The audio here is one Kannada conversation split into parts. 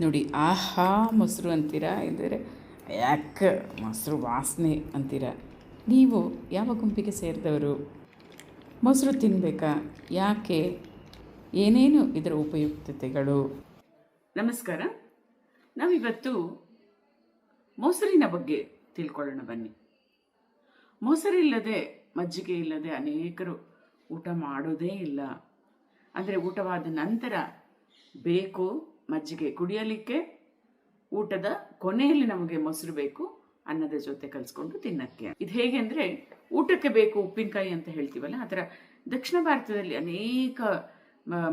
ನೋಡಿ, ಆಹಾ, ಮೊಸರು ಅಂತೀರಾ? ಇದ್ದರೆ ಯಾಕೆ ಮೊಸರು ವಾಸನೆ ಅಂತೀರಾ? ನೀವು ಯಾವ ಗುಂಪಿಗೆ ಸೇರಿದವರು? ಮೊಸರು ತಿನ್ನಬೇಕಾ ಯಾಕೆ? ಏನೇನು ಇದರ ಉಪಯುಕ್ತತೆಗಳು? ನಮಸ್ಕಾರ. ನಾವಿವತ್ತು ಮೊಸರಿನ ಬಗ್ಗೆ ತಿಳ್ಕೊಳ್ಳೋಣ ಬನ್ನಿ. ಮೊಸರಿಲ್ಲದೆ ಮಜ್ಜಿಗೆ ಇಲ್ಲದೆ ಅನೇಕರು ಊಟ ಮಾಡೋದೇ ಇಲ್ಲ. ಅಂದರೆ ಊಟವಾದ ನಂತರ ಬೇಕು ಮಜ್ಜಿಗೆ ಕುಡಿಯಲಿಕ್ಕೆ, ಊಟದ ಕೊನೆಯಲ್ಲಿ ನಮಗೆ ಮೊಸರು ಬೇಕು ಅನ್ನದ ಜೊತೆ ಕಲಿಸ್ಕೊಂಡು ತಿನ್ನಕ್ಕೆ. ಇದು ಹೇಗೆ ಅಂದರೆ, ಊಟಕ್ಕೆ ಬೇಕು ಉಪ್ಪಿನಕಾಯಿ ಅಂತ ಹೇಳ್ತೀವಲ್ಲ, ಆ ಥರ ದಕ್ಷಿಣ ಭಾರತದಲ್ಲಿ ಅನೇಕ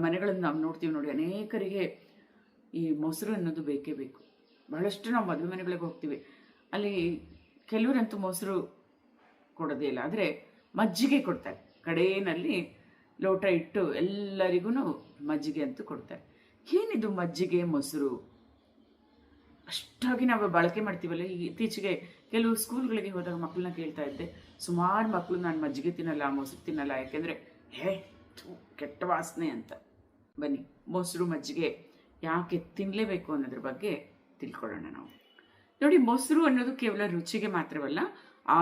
ಮನೆಗಳನ್ನು ನಾವು ನೋಡ್ತೀವಿ ನೋಡಿ, ಅನೇಕರಿಗೆ ಈ ಮೊಸರು ಅನ್ನೋದು ಬೇಕೇ ಬೇಕು. ಬಹಳಷ್ಟು ನಾವು ಮದುವೆ ಮನೆಗಳಿಗೆ ಹೋಗ್ತೀವಿ. ಅಲ್ಲಿ ಕೆಲವರಂತೂ ಮೊಸರು ಕೊಡೋದೇ ಇಲ್ಲ, ಆದರೆ ಮಜ್ಜಿಗೆ ಕೊಡ್ತಾರೆ. ಕಡೆಯಲ್ಲಿ ಲೋಟ ಇಟ್ಟು ಎಲ್ಲರಿಗೂ ಮಜ್ಜಿಗೆ ಅಂತೂ ಕೊಡ್ತಾರೆ. ಏನಿದು ಮಜ್ಜಿಗೆ, ಮೊಸರು? ಅಷ್ಟಾಗಿ ನಾವು ಬಳಕೆ ಮಾಡ್ತೀವಲ್ಲ, ಈ ಇತ್ತೀಚೆಗೆ ಕೆಲವು ಸ್ಕೂಲ್ಗಳಿಗೆ ಹೋದಾಗ ಮಕ್ಕಳನ್ನ ಕೇಳ್ತಾ ಇದ್ದೆ, ಸುಮಾರು ಮಕ್ಕಳು ನಾನು ಮಜ್ಜಿಗೆ ತಿನ್ನಲ್ಲ, ಮೊಸರು ತಿನ್ನಲ್ಲ, ಯಾಕೆಂದರೆ, ಹೇ ಕೆಟ್ಟ ವಾಸನೆ ಅಂತ. ಬನ್ನಿ, ಮೊಸರು, ಮಜ್ಜಿಗೆ ಯಾಕೆ ತಿನ್ನಲೇಬೇಕು ಅನ್ನೋದ್ರ ಬಗ್ಗೆ ತಿಳ್ಕೊಳ್ಳೋಣ ನಾವು. ನೋಡಿ, ಮೊಸರು ಅನ್ನೋದು ಕೇವಲ ರುಚಿಗೆ ಮಾತ್ರವಲ್ಲ,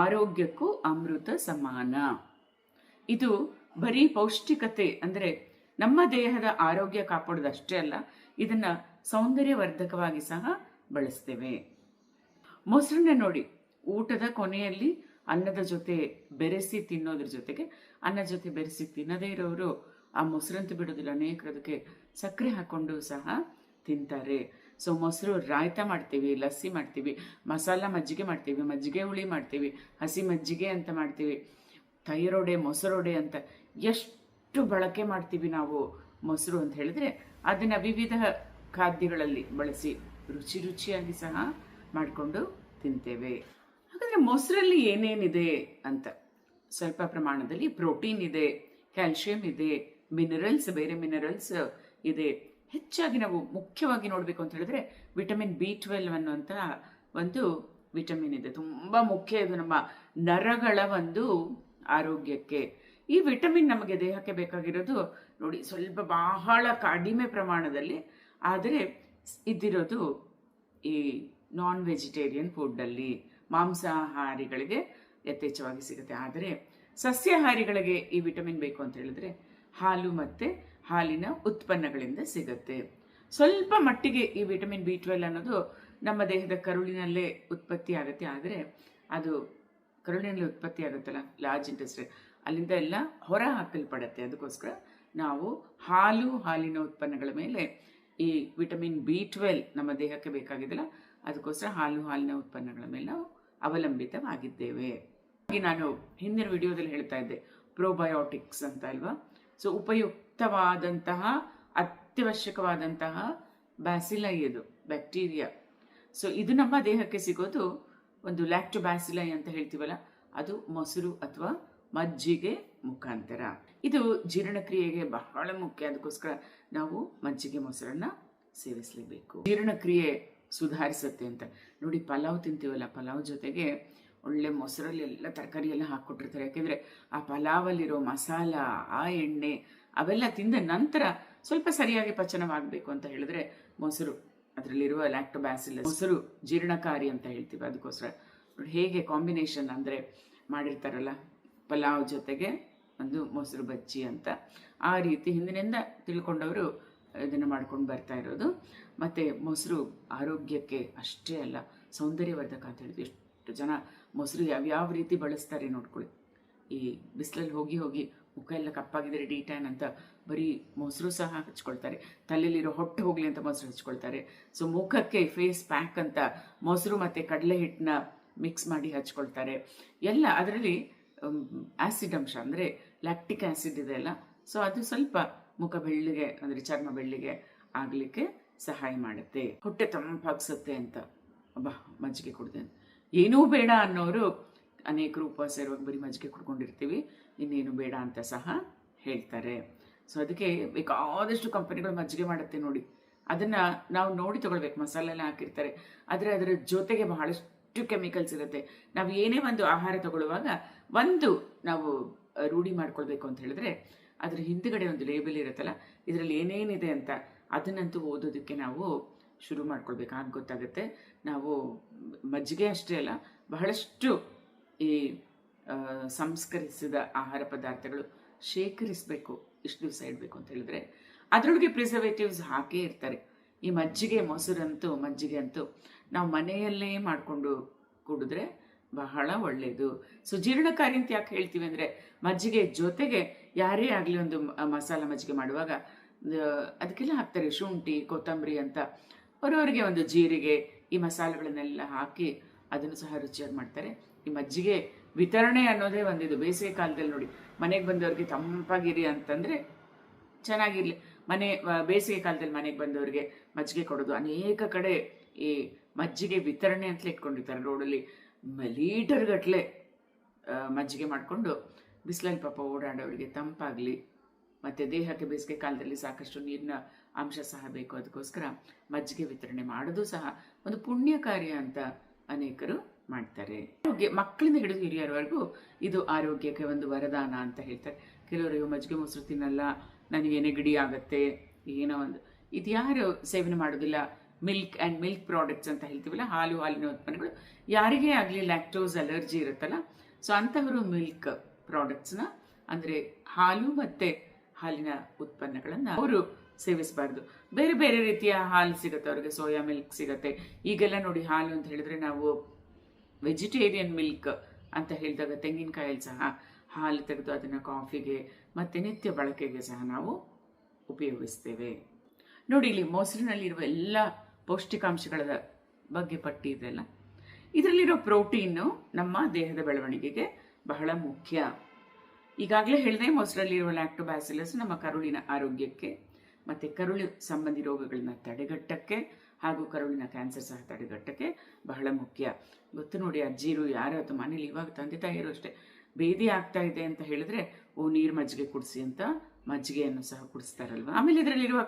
ಆರೋಗ್ಯಕ್ಕೂ ಅಮೃತ ಸಮಾನ. ಇದು ಬರೀ ಪೌಷ್ಟಿಕತೆ, ಅಂದರೆ ನಮ್ಮ ದೇಹದ ಆರೋಗ್ಯ ಕಾಪಾಡೋದಷ್ಟೇ ಅಲ್ಲ, ಇದನ್ನ ಸೌಂದರ್ಯವರ್ಧಕವಾಗಿ ಸಹ ಬಳಸ್ತೇವೆ. ಮೊಸರನ್ನ ನೋಡಿ, ಊಟದ ಕೊನೆಯಲ್ಲಿ ಅನ್ನದ ಜೊತೆ ಬೆರೆಸಿ ತಿನ್ನೋದ್ರ ಜೊತೆಗೆ ಅನ್ನ ಜೊತೆ ಬೆರೆಸಿ ತಿನ್ನದೇ ಇರೋರು ಆ ಮೊಸರಂತೂ ಬಿಡೋದಿಲ್ಲ, ಅನೇಕರು ಅದಕ್ಕೆ ಸಕ್ಕರೆ ಹಾಕೊಂಡು ಸಹ ತಿಂತಾರೆ. ಸೊ ಮೊಸರು ರಾಯ್ತ ಮಾಡ್ತೀವಿ, ಲಸ್ಸಿ ಮಾಡ್ತೀವಿ, ಮಸಾಲ ಮಜ್ಜಿಗೆ ಮಾಡ್ತೀವಿ, ಮಜ್ಜಿಗೆ ಹುಳಿ ಮಾಡ್ತೀವಿ, ಹಸಿ ಮಜ್ಜಿಗೆ ಅಂತ ಮಾಡ್ತೀವಿ ತೈರೊಡೆ ಮೊಸರೋಡೆ ಅಂತ ಎಷ್ಟು ಬಳಕೆ ಮಾಡ್ತೀವಿ ನಾವು ಮೊಸರು ಅಂತ ಹೇಳಿದ್ರೆ ಅದನ್ನ ವಿವಿಧ ಖಾದ್ಯಗಳಲ್ಲಿ ಬಳಸಿ ರುಚಿ ರುಚಿಯಾಗಿ ಸಹ ಮಾಡಿಕೊಂಡು ತಿಂತೇವೆ. ಹಾಗಾದ್ರೆ ಮೊಸರಲ್ಲಿ ಏನೇನಿದೆ ಅಂತ? ಸ್ವಲ್ಪ ಪ್ರಮಾಣದಲ್ಲಿ ಪ್ರೋಟೀನ್ ಇದೆ ಕ್ಯಾಲ್ಸಿಯಂ ಇದೆ, ಮಿನರಲ್ಸ್, ಬೇರೆ ಮಿನರಲ್ಸ್ ಇದೆ. ಹೆಚ್ಚಾಗಿ ನಾವು ಮುಖ್ಯವಾಗಿ ನೋಡಬೇಕು ಅಂತ ಹೇಳಿದ್ರೆ ವಿಟಮಿನ್ ಬಿ ಟ್ವೆಲ್ವ್ ಅನ್ನುವಂಥ ಒಂದು ವಿಟಮಿನ್ ಇದೆ. ತುಂಬ ಮುಖ್ಯ ಇದು ನಮ್ಮ ನರಗಳ ಒಂದು ಆರೋಗ್ಯಕ್ಕೆ. ಈ ವಿಟಮಿನ್ ನಮಗೆ ದೇಹಕ್ಕೆ ಬೇಕಾಗಿರೋದು ನೋಡಿ ಸ್ವಲ್ಪ ಬಹಳ ಕಡಿಮೆ ಪ್ರಮಾಣದಲ್ಲಿ, ಆದರೆ ಇದ್ದಿರೋದು ಈ ನಾನ್ ವೆಜಿಟೇರಿಯನ್ ಫುಡ್ಡಲ್ಲಿ ಮಾಂಸಾಹಾರಿಗಳಿಗೆ ಯಥೇಚ್ಛವಾಗಿ ಸಿಗುತ್ತೆ. ಆದರೆ ಸಸ್ಯಾಹಾರಿಗಳಿಗೆ ಈ ವಿಟಮಿನ್ ಬೇಕು ಅಂತ ಹೇಳಿದ್ರೆ ಹಾಲು ಮತ್ತು ಹಾಲಿನ ಉತ್ಪನ್ನಗಳಿಂದ ಸಿಗುತ್ತೆ. ಸ್ವಲ್ಪ ಮಟ್ಟಿಗೆ ಈ ವಿಟಮಿನ್ ಬಿ ಟ್ವೆಲ್ ಅನ್ನೋದು ನಮ್ಮ ದೇಹದ ಕರುಳಿನಲ್ಲೇ ಉತ್ಪತ್ತಿ ಆಗುತ್ತೆ. ಆದರೆ ಅದು ಕರುಳಿನಲ್ಲಿ ಉತ್ಪತ್ತಿ ಆಗುತ್ತಲ್ಲ ಲಾರ್ಜ್ ಇಂಟೆಸ್ಟೈನ್ ಅಲ್ಲಿಂದ ಎಲ್ಲ ಹೊರ ಹಾಕಲ್ಪಡತ್ತೆ. ಅದಕ್ಕೋಸ್ಕರ ನಾವು ಹಾಲು, ಹಾಲಿನ ಉತ್ಪನ್ನಗಳ ಮೇಲೆ ಈ ವಿಟಮಿನ್ ಬಿ ಟ್ವೆಲ್ ನಮ್ಮ ದೇಹಕ್ಕೆ ಬೇಕಾಗಿದ್ದಲ್ಲ, ಅದಕ್ಕೋಸ್ಕರ ಹಾಲು, ಹಾಲಿನ ಉತ್ಪನ್ನಗಳ ಮೇಲೆ ನಾವು ಅವಲಂಬಿತವಾಗಿದ್ದೇವೆ. ಹಾಗೆ ನಾನು ಹಿಂದಿನ ವಿಡಿಯೋದಲ್ಲಿ ಹೇಳ್ತಾ ಇದ್ದೆ, ಪ್ರೋಬಯೋಟಿಕ್ಸ್ ಅಂತ ಅಲ್ವಾ? ಸೊ, ಉಪಯುಕ್ತವಾದಂತಹ, ಅತ್ಯವಶ್ಯಕವಾದಂತಹ ಬ್ಯಾಸಿಲೈ ಇದು ಬ್ಯಾಕ್ಟೀರಿಯಾ. ಸೊ, ಇದು ನಮ್ಮ ದೇಹಕ್ಕೆ ಸಿಗೋದು ಒಂದು ಲ್ಯಾಕ್ಟೋಬ್ಯಾಸಿಲೈ ಅಂತ ಹೇಳ್ತೀವಲ್ಲ, ಅದು ಮೊಸರು ಅಥವಾ ಮಜ್ಜಿಗೆ ಮುಖಾಂತರ. ಇದು ಜೀರ್ಣಕ್ರಿಯೆಗೆ ಬಹಳ ಮುಖ್ಯ. ಅದಕ್ಕೋಸ್ಕರ ನಾವು ಮಜ್ಜಿಗೆ ಮೊಸರನ್ನ ಸೇವಿಸಲೇಬೇಕು. ಜೀರ್ಣಕ್ರಿಯೆ ಸುಧಾರಿಸುತ್ತೆ ಅಂತ. ನೋಡಿ, ಪಲಾವ್ ತಿಂತೀವಲ್ಲ, ಪಲಾವ್ ಜೊತೆಗೆ ಒಳ್ಳೆ ಮೊಸರಲ್ಲಿ ಎಲ್ಲ ತರಕಾರಿ ಎಲ್ಲ ಹಾಕ್ಕೊಟ್ಟಿರ್ತಾರೆ. ಯಾಕೆಂದರೆ ಆ ಪಲಾವಲ್ಲಿರೋ ಮಸಾಲ, ಆ ಎಣ್ಣೆ ಅವೆಲ್ಲ ತಿಂದ ನಂತರ ಸ್ವಲ್ಪ ಸರಿಯಾಗಿ ಪಚನವಾಗಬೇಕು ಅಂತ ಹೇಳಿದ್ರೆ ಮೊಸರು, ಅದರಲ್ಲಿರುವ ಲ್ಯಾಕ್ಟೋಬ್ಯಾಸಿಲ್ ಮೊಸರು ಜೀರ್ಣಕಾರಿ ಅಂತ ಹೇಳ್ತೀವಿ. ಅದಕ್ಕೋಸ್ಕರ ಹೇಗೆ ಕಾಂಬಿನೇಷನ್ ಅಂದರೆ ಮಾಡಿರ್ತಾರಲ್ಲ ಪಲಾವ್ ಜೊತೆಗೆ ಒಂದು ಮೊಸರು ಬಜ್ಜಿ ಅಂತ. ಆ ರೀತಿ ಹಿಂದಿನಿಂದ ತಿಳ್ಕೊಂಡವರು ಇದನ್ನು ಮಾಡ್ಕೊಂಡು ಬರ್ತಾ ಇರೋದು. ಮತ್ತು ಮೊಸರು ಆರೋಗ್ಯಕ್ಕೆ ಅಷ್ಟೇ ಅಲ್ಲ, ಸೌಂದರ್ಯವರ್ಧಕ ಅಂತ ಹೇಳಿದ್ವಿ ಎಷ್ಟು ಜನ ಮೊಸರು ಯಾವ್ಯಾವ ರೀತಿ ಬಳಸ್ತಾರೆ ನೋಡ್ಕೊಳ್ಳಿ. ಈ ಬಿಸಿಲಲ್ಲಿ ಹೋಗಿ ಹೋಗಿ ಮುಖ ಎಲ್ಲ ಕಪ್ಪಾಗಿದ್ದರೆ ಡಿ ಅಂತ ಬರೀ ಮೊಸರು ಸಹ ಹಚ್ಕೊಳ್ತಾರೆ. ತಲೆಯಲ್ಲಿರೋ ಹೊಟ್ಟೆ ಹೋಗಲಿ ಅಂತ ಮೊಸರು ಹಚ್ಕೊಳ್ತಾರೆ. ಸೊ ಮುಖಕ್ಕೆ ಫೇಸ್ ಪ್ಯಾಕ್ ಅಂತ ಮೊಸರು ಮತ್ತು ಕಡಲೆ ಹಿಟ್ಟನ್ನ ಮಿಕ್ಸ್ ಮಾಡಿ ಹಚ್ಕೊಳ್ತಾರೆ. ಎಲ್ಲ ಅದರಲ್ಲಿ ಆ್ಯಸಿಡ್ ಅಂಶ ಅಂದರೆ ಲ್ಯಾಕ್ಟಿಕ್ ಆ್ಯಸಿಡ್ ಇದೆ ಅಲ್ಲ. ಸೊ ಅದು ಸ್ವಲ್ಪ ಮುಖ ಬೆಳ್ಳಿಗೆ, ಅಂದರೆ ಚರ್ಮ ಬೆಳ್ಳಿಗೆ ಆಗಲಿಕ್ಕೆ ಸಹಾಯ ಮಾಡುತ್ತೆ. ಹೊಟ್ಟೆ ತಂಪಾಗಿಸುತ್ತೆ ಅಂತ ಅಬ್ಬಾ ಮಜ್ಜಿಗೆ ಕುಡ್ದೆ. ಏನೂ ಬೇಡ ಅನ್ನೋರು ಅನೇಕರು ಉಪವಾಸ ಇರುವಾಗ ಬರೀ ಮಜ್ಜಿಗೆ ಕುಡ್ಕೊಂಡಿರ್ತೀವಿ. ಇನ್ನೇನು ಬೇಡ ಅಂತ ಸಹ ಹೇಳ್ತಾರೆ. ಸೊ ಅದಕ್ಕೆ ಬೇಕಾದಷ್ಟು ಕಂಪನಿಗಳು ಮಜ್ಜಿಗೆ ಮಾಡುತ್ತೆ ನೋಡಿ. ಅದನ್ನು ನಾವು ನೋಡಿ ತಗೊಳ್ಬೇಕು. ಮಸಾಲೆ ಎಲ್ಲ ಹಾಕಿರ್ತಾರೆ. ಆದರೆ ಅದರ ಜೊತೆಗೆ ಬಹಳಷ್ಟು ಕೆಮಿಕಲ್ಸ್ ಇರುತ್ತೆ. ನಾವು ಏನೇ ಒಂದು ಆಹಾರ ತಗೊಳ್ಳುವಾಗ ಒಂದು ನಾವು ರೂಢಿ ಮಾಡ್ಕೊಳ್ಬೇಕು ಅಂತ ಹೇಳಿದ್ರೆ, ಅದರ ಹಿಂದುಗಡೆ ಒಂದು ಲೇಬಲ್ ಇರುತ್ತಲ್ಲ, ಇದರಲ್ಲಿ ಏನೇನಿದೆ ಅಂತ ಅದನ್ನಂತೂ ಓದೋದಕ್ಕೆ ನಾವು ಶುರು ಮಾಡ್ಕೊಳ್ಬೇಕು. ಆಗ ಗೊತ್ತಾಗುತ್ತೆ. ನಾವು ಮಜ್ಜಿಗೆ ಅಷ್ಟೇ ಅಲ್ಲ, ಬಹಳಷ್ಟು ಈ ಸಂಸ್ಕರಿಸಿದ ಆಹಾರ ಪದಾರ್ಥಗಳು ಶೇಖರಿಸಬೇಕು, ಇಷ್ಟು ದಿವಸ ಇಡಬೇಕು ಅಂತ ಹೇಳಿದ್ರೆ, ಅದರೊಳಗೆ ಪ್ರಿಸರ್ವೇಟಿವ್ಸ್ ಹಾಕೇ ಇರ್ತಾರೆ. ಈ ಮಜ್ಜಿಗೆ ಮೊಸರಂತೂ, ಮಜ್ಜಿಗೆ ಅಂತೂ ನಾವು ಮನೆಯಲ್ಲೇ ಮಾಡಿಕೊಂಡು ಕುಡಿದ್ರೆ ಬಹಳ ಒಳ್ಳೆಯದು ಸೊ ಜೀರ್ಣಕಾರಿ ಅಂತ ಯಾಕೆ ಹೇಳ್ತೀವಿ ಅಂದರೆ, ಮಜ್ಜಿಗೆ ಜೊತೆಗೆ ಯಾರೇ ಆಗಲಿ ಒಂದು ಮಸಾಲ ಮಜ್ಜಿಗೆ ಮಾಡುವಾಗ ಅದಕ್ಕೆಲ್ಲ ಹಾಕ್ತಾರೆ. ಶುಂಠಿ, ಕೊತ್ತಂಬರಿ ಅಂತ. ಅವರವರಿಗೆ ಒಂದು ಜೀರಿಗೆ, ಈ ಮಸಾಲೆಗಳನ್ನೆಲ್ಲ ಹಾಕಿ ಅದನ್ನು ಸಹ ರುಚಿಯಾಗಿ ಮಾಡ್ತಾರೆ. ಈ ಮಜ್ಜಿಗೆ ವಿತರಣೆ ಅನ್ನೋದೇ ಒಂದಿದು ಬೇಸಿಗೆ ಕಾಲದಲ್ಲಿ ನೋಡಿ, ಮನೆಗೆ ಬಂದವ್ರಿಗೆ ತಂಪಾಗಿರಿ ಅಂತಂದರೆ ಚೆನ್ನಾಗಿರಲಿ. ಮನೆ ಬೇಸಿಗೆ ಕಾಲದಲ್ಲಿ ಮನೆಗೆ ಬಂದವರಿಗೆ ಮಜ್ಜಿಗೆ ಕೊಡೋದು. ಅನೇಕ ಕಡೆ ಈ ಮಜ್ಜಿಗೆ ವಿತರಣೆ ಅಂತಲೇ ಇಟ್ಕೊಂಡಿರ್ತಾರೆ ರೋಡಲ್ಲಿ. ಲೀಟರ್ ಗಟ್ಟಲೆ ಮಜ್ಜಿಗೆ ಮಾಡಿಕೊಂಡು ಬಿಸಿಲಲ್ಲಿ ಪಾಪ ಓಡಾಡೋರಿಗೆ ತಂಪಾಗಲಿ, ಮತ್ತು ದೇಹಕ್ಕೆ ಬೇಸಿಗೆ ಕಾಲದಲ್ಲಿ ಸಾಕಷ್ಟು ನೀರಿನ ಅಂಶ ಸಹ ಬೇಕು. ಅದಕ್ಕೋಸ್ಕರ ಮಜ್ಜಿಗೆ ವಿತರಣೆ ಮಾಡೋದು ಸಹ ಒಂದು ಪುಣ್ಯ ಕಾರ್ಯ ಅಂತ ಅನೇಕರು ಮಾಡ್ತಾರೆ. ಆರೋಗ್ಯ, ಮಕ್ಕಳಿಂದ ಹಿಡಿದು ಹಿರಿಯರವರೆಗೂ ಇದು ಆರೋಗ್ಯಕ್ಕೆ ಒಂದು ವರದಾನ ಅಂತ ಹೇಳ್ತಾರೆ. ಕೆಲವರು ಮಜ್ಜಿಗೆ ಮೊಸರು ತಿನ್ನಲ್ಲ, ನನಗೆ ನೆಗಡಿ ಆಗುತ್ತೆ, ಏನೋ ಒಂದು. ಇದು ಯಾರು ಸೇವನೆ ಮಾಡೋದಿಲ್ಲ ಮಿಲ್ಕ್ ಆ್ಯಂಡ್ ಮಿಲ್ಕ್ ಪ್ರಾಡಕ್ಟ್ಸ್ ಅಂತ ಹೇಳ್ತೀವಲ್ಲ, ಹಾಲು ಹಾಲಿನ ಉತ್ಪನ್ನಗಳು. ಯಾರಿಗೇ ಆಗಲಿ ಲ್ಯಾಕ್ಟೋಸ್ ಅಲರ್ಜಿ ಇರುತ್ತಲ್ಲ ಸೊ ಅಂಥವರು ಮಿಲ್ಕ್ ಪ್ರಾಡಕ್ಟ್ಸ್ನ, ಅಂದರೆ ಹಾಲು ಮತ್ತು ಹಾಲಿನ ಉತ್ಪನ್ನಗಳನ್ನು ಅವರು ಸೇವಿಸಬಾರ್ದು. ಬೇರೆ ಬೇರೆ ರೀತಿಯ ಹಾಲು ಸಿಗುತ್ತೆ, ಅವ್ರಿಗೆ ಸೋಯಾ ಮಿಲ್ಕ್ ಸಿಗುತ್ತೆ. ಈಗೆಲ್ಲ ನೋಡಿ ಹಾಲು ಅಂತ ಹೇಳಿದ್ರೆ ನಾವು ವೆಜಿಟೇರಿಯನ್ ಮಿಲ್ಕ್ ಅಂತ ಹೇಳಿದಾಗ ತೆಂಗಿನಕಾಯಲ್ಲಿ ಸಹ ಹಾಲು ತೆಗೆದು ಅದನ್ನು ಕಾಫಿಗೆ ಮತ್ತು ನಿತ್ಯ ಬಳಕೆಗೆ ಸಹ ನಾವು ಉಪಯೋಗಿಸ್ತೇವೆ. ನೋಡಿ, ಇಲ್ಲಿ ಮೊಸರಿನಲ್ಲಿರುವ ಎಲ್ಲ ಪೌಷ್ಟಿಕಾಂಶಗಳ ಬಗ್ಗೆ ಪಟ್ಟಿ ಇದೆಲ್ಲ ಇದರಲ್ಲಿರೋ ಪ್ರೋಟೀನು ನಮ್ಮ ದೇಹದ ಬೆಳವಣಿಗೆಗೆ ಬಹಳ ಮುಖ್ಯ. ಈಗಾಗಲೇ ಹೇಳಿದೆ, ಮೊಸರಲ್ಲಿರುವ ಲ್ಯಾಕ್ಟೋಬ್ಯಾಸಿಲಸ್ ನಮ್ಮ ಕರುಳಿನ ಆರೋಗ್ಯಕ್ಕೆ ಮತ್ತು ಕರುಳು ಸಂಬಂಧಿ ರೋಗಗಳನ್ನ ತಡೆಗಟ್ಟಕ್ಕೆ ಹಾಗೂ ಕರುಳಿನ ಕ್ಯಾನ್ಸರ್ ಸಹ ತಡೆಗಟ್ಟಕ್ಕೆ ಬಹಳ ಮುಖ್ಯ. ಗೊತ್ತು ನೋಡಿ ಅಜ್ಜಿರು ಯಾರು ಅಥವಾ ಮನೇಲಿ ಇವಾಗ ತಂದೆ ತಾಯಿಯರು ಅಷ್ಟೇ, ಬೇದಿ ಆಗ್ತಾ ಇದೆ ಅಂತ ಹೇಳಿದ್ರೆ, ಓ, ನೀರು ಮಜ್ಜಿಗೆ ಕುಡಿಸಿ ಅಂತ ಮಜ್ಜಿಗೆಯನ್ನು ಸಹ ಕುಡಿಸ್ತಾರಲ್ವ? ಆಮೇಲೆ ಇದರಲ್ಲಿರುವ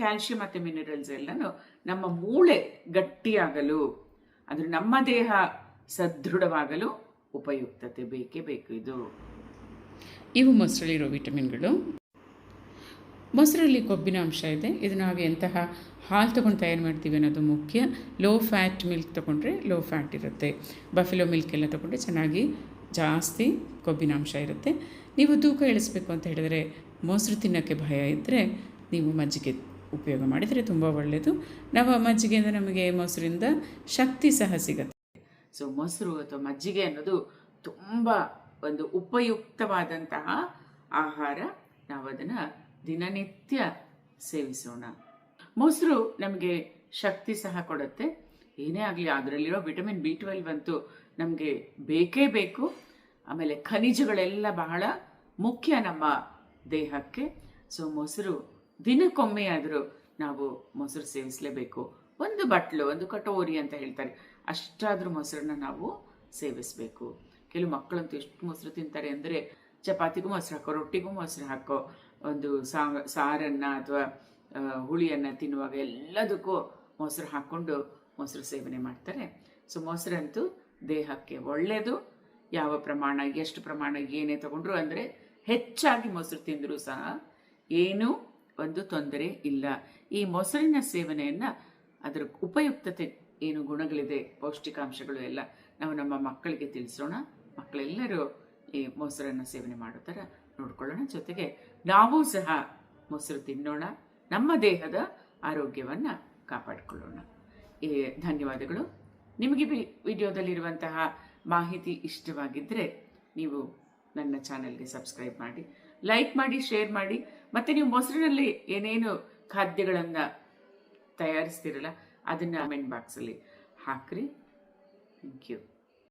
ಕ್ಯಾಲ್ಶಿಯಂ ಮತ್ತು ಮಿನರಲ್ಸ್ ಎಲ್ಲನೂ ನಮ್ಮ ಮೂಳೆ ಗಟ್ಟಿಯಾಗಲು ಅಂದರೆ ನಮ್ಮ ದೇಹ ಸದೃಢವಾಗಲು ಉಪಯುಕ್ತತೆ ಬೇಕೇ ಬೇಕು ಇದು. ಇವು ಮೊಸರಲ್ಲಿರೋ ವಿಟಮಿನ್ಗಳು. ಮೊಸರಲ್ಲಿ ಕೊಬ್ಬಿನ ಅಂಶ ಇದೆ. ಇದು ನಾವು ಎಂತಹ ಹಾಲು ತೊಗೊಂಡು ತಯಾರು ಮಾಡ್ತೀವಿ ಅನ್ನೋದು ಮುಖ್ಯ. ಲೋ ಫ್ಯಾಟ್ ಮಿಲ್ಕ್ ತೊಗೊಂಡ್ರೆ ಲೋ ಫ್ಯಾಟ್ ಇರುತ್ತೆ. ಬಫಿಲೋ ಮಿಲ್ಕ್ ಎಲ್ಲ ತೊಗೊಂಡ್ರೆ ಚೆನ್ನಾಗಿ ಜಾಸ್ತಿ ಕೊಬ್ಬಿನ ಅಂಶ ಇರುತ್ತೆ. ನೀವು ತೂಕ ಇಳಿಸ್ಬೇಕು ಅಂತ ಹೇಳಿದರೆ ಮೊಸರು ತಿನ್ನೋಕ್ಕೆ ಭಯ ಇದ್ದರೆ ನೀವು ಮಜ್ಜಿಗೆ ಉಪಯೋಗ ಮಾಡಿದರೆ ತುಂಬ ಒಳ್ಳೆಯದು. ನಮ್ಮ ಮಜ್ಜಿಗೆಯಿಂದ ನಮಗೆ ಮೊಸರಿಂದ ಶಕ್ತಿ ಸಹ ಸಿಗುತ್ತೆ. ಸೊ ಮೊಸರು ಅಥವಾ ಮಜ್ಜಿಗೆ ಅನ್ನೋದು ತುಂಬ ಒಂದು ಉಪಯುಕ್ತವಾದಂತಹ ಆಹಾರ. ನಾವು ಅದನ್ನು ದಿನನಿತ್ಯ ಸೇವಿಸೋಣ. ಮೊಸರು ನಮಗೆ ಶಕ್ತಿ ಸಹ ಕೊಡುತ್ತೆ. ಏನೇ ಆಗಲಿ ಅದರಲ್ಲಿರೋ ವಿಟಮಿನ್ ಬಿ ಟ್ವೆಲ್ವ್ ಅಂತೂ ನಮಗೆ ಬೇಕೇ ಬೇಕು. ಆಮೇಲೆ ಖನಿಜಗಳೆಲ್ಲ ಬಹಳ ಮುಖ್ಯ ನಮ್ಮ ದೇಹಕ್ಕೆ. ಸೊ ಮೊಸರು ದಿನಕ್ಕೊಮ್ಮೆ ಆದರೂ ನಾವು ಮೊಸರು ಸೇವಿಸಲೇಬೇಕು. ಒಂದು ಬಟ್ಲು, ಒಂದು ಕಟೋರಿ ಅಂತ ಹೇಳ್ತಾರೆ. ಅಷ್ಟಾದರೂ ಮೊಸರನ್ನ ನಾವು ಸೇವಿಸಬೇಕು. ಕೆಲವು ಮಕ್ಕಳಂತೂ ಎಷ್ಟು ಮೊಸರು ತಿಂತಾರೆ ಅಂದರೆ ಚಪಾತಿಗೂ ಮೊಸರು ಹಾಕೋ, ರೊಟ್ಟಿಗೂ ಮೊಸರು ಹಾಕೋ, ಒಂದು ಸಾರನ್ನು ಅಥವಾ ಹುಳಿಯನ್ನು ತಿನ್ನುವಾಗ ಎಲ್ಲದಕ್ಕೂ ಮೊಸರು ಹಾಕ್ಕೊಂಡು ಮೊಸರು ಸೇವನೆ ಮಾಡ್ತಾರೆ. ಸೊ, ಮೊಸರಂತೂ ದೇಹಕ್ಕೆ ಒಳ್ಳೆಯದು ಯಾವ ಪ್ರಮಾಣ, ಎಷ್ಟು ಪ್ರಮಾಣ ಏನೇ ತಗೊಂಡ್ರು ಅಂದರೆ ಹೆಚ್ಚಾಗಿ ಮೊಸರು ತಿಂದರೂ ಸಹ ಏನೂ ಒಂದು ತೊಂದರೆ ಇಲ್ಲ. ಈ ಮೊಸರಿನ ಸೇವನೆಯನ್ನು ಅದರ ಉಪಯುಕ್ತತೆ ಏನು ಗುಣಗಳಿದೆ, ಪೌಷ್ಟಿಕಾಂಶಗಳು ಎಲ್ಲ ನಾವು ನಮ್ಮ ಮಕ್ಕಳಿಗೆ ತಿಳಿಸೋಣ. ಮಕ್ಕಳೆಲ್ಲರೂ ಈ ಮೊಸರನ್ನು ಸೇವನೆ ಮಾಡೋ ಥರ ನೋಡ್ಕೊಳ್ಳೋಣ. ಜೊತೆಗೆ ನಾವು ಸಹ ಮೊಸರು ತಿನ್ನೋಣ. ನಮ್ಮ ದೇಹದ ಆರೋಗ್ಯವನ್ನು ಕಾಪಾಡಿಕೊಳ್ಳೋಣ. ಈ ಧನ್ಯವಾದಗಳು. ನಿಮಗೆ ವಿಡಿಯೋದಲ್ಲಿರುವಂತಹ ಮಾಹಿತಿ ಇಷ್ಟವಾಗಿದ್ದರೆ ನೀವು ನನ್ನ ಚಾನಲ್ಗೆ ಸಬ್ಸ್ಕ್ರೈಬ್ ಮಾಡಿ. ಲೈಕ್ ಮಾಡಿ ಶೇರ್ ಮಾಡಿ. ಮತ್ತು ನೀವು ಮೊಸರಿನಲ್ಲಿ ಏನೇನು ಖಾದ್ಯಗಳನ್ನು ತಯಾರಿಸ್ತೀರಲ್ಲ, ಅದನ್ನು ಕಮೆಂಟ್ ಬಾಕ್ಸಲ್ಲಿ ಹಾಕ್ರಿ. Thank you